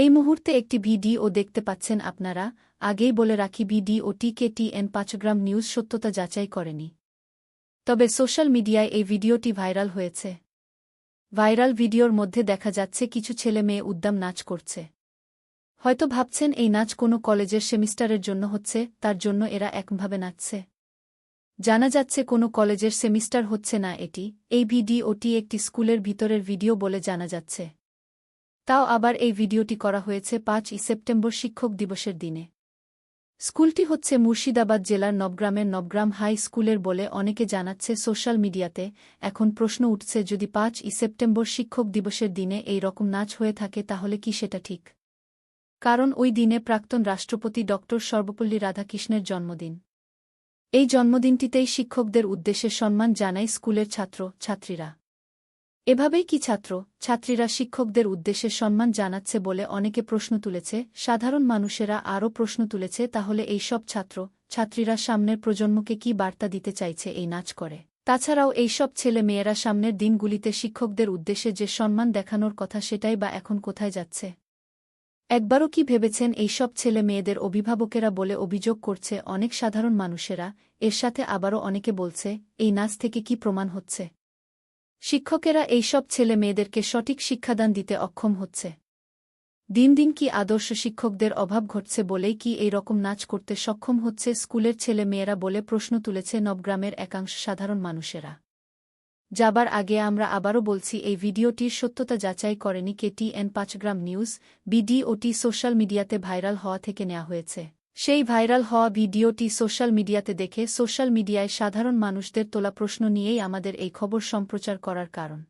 এই মুহূর্তে একটি ভিডিও দেখতে পাচ্ছেন আপনারা। আগেই বলে রাখি, ভিডিও টিকেটিএন পাঁচগ্রাম নিউজ সত্যতা যাচাই করেনি। তবে সোশ্যাল মিডিয়ায় এই ভিডিওটি ভাইরাল হয়েছে। ভাইরাল ভিডিওর মধ্যে দেখা যাচ্ছে, কিছু ছেলে মেয়ে উদ্দাম নাচ করছে। হয়তো ভাবছেন, এই নাচ কোনো কলেজের সেমিস্টারের জন্য হচ্ছে, তার জন্য এরা একভাবে নাচছে। জানা যাচ্ছে, কোনো কলেজের সেমিস্টার হচ্ছে না এটি। এই ভিডিওটি একটি স্কুলের ভিতরের ভিডিও বলে জানা যাচ্ছে। তাও আবার এই ভিডিওটি করা হয়েছে পাঁচই সেপ্টেম্বর শিক্ষক দিবসের দিনে। স্কুলটি হচ্ছে মুর্শিদাবাদ জেলার নবগ্রামের নবগ্রাম হাই স্কুলের বলে অনেকে জানাচ্ছে সোশ্যাল মিডিয়াতে। এখন প্রশ্ন উঠছে, যদি পাঁচই সেপ্টেম্বর শিক্ষক দিবসের দিনে এই রকম নাচ হয়ে থাকে, তাহলে কি সেটা ঠিক? কারণ ওই দিনে প্রাক্তন রাষ্ট্রপতি ড. সর্বপল্লী রাধাকৃষ্ণের জন্মদিন। এই জন্মদিনটিতেই শিক্ষকদের উদ্দেশ্যে সম্মান জানায় স্কুলের ছাত্র ছাত্রীরা এভাবেই কি ছাত্র? ছাত্রীরা শিক্ষকদের উদ্দেশ্যে সম্মান জানাচ্ছে বলে অনেকে প্রশ্ন তুলেছে, সাধারণ মানুষেরা আরও প্রশ্ন তুলেছে, তাহলে এই সব ছাত্র, ছাত্রীরা সামনের প্রজন্মকে কি বার্তা দিতে চাইছে এই নাচ করে? তাছাড়াও এই সব ছেলে মেয়েরা সামনের দিনগুলিতে শিক্ষকদের উদ্দেশ্যে যে সম্মান দেখানোর কথা সেটাই বা এখন কোথায় যাচ্ছে? একবারও কি ভেবেছেন এই সব ছেলে মেয়েদের অভিভাবকেরা বলে অভিযোগ করছে অনেক সাধারণ মানুষেরা, এর সাথে আবারও অনেকে বলছে, এই নাচ থেকে কি প্রমাণ হচ্ছে? শিক্ষকেরা এইসব ছেলে মেয়েদেরকে সঠিক শিক্ষাদান দিতে অক্ষম হচ্ছে। দিন দিন কি আদর্শ শিক্ষকদের অভাব ঘটছে বলেই কি এই রকম নাচ করতে সক্ষম হচ্ছে স্কুলের ছেলে মেয়েরা বলে প্রশ্ন তুলেছে নবগ্রামের একাংশ সাধারণ মানুষেরা। যাবার আগে আমরা আবারও বলছি এই ভিডিওটির সত্যতা যাচাই করেনি কেটিএন পাঁচগ্রাম নিউজ, বিডিওটি সোশ্যাল মিডিয়াতে ভাইরাল হওয়া থেকে নেওয়া হয়েছে। সেই ভাইরাল হওয়া ভিডিওটি সোশ্যাল মিডিয়াতে দেখে সোশ্যাল মিডিয়ায় সাধারণ মানুষদের তোলা প্রশ্ন নিয়েই আমাদের এই খবর সম্প্রচার করার কারণ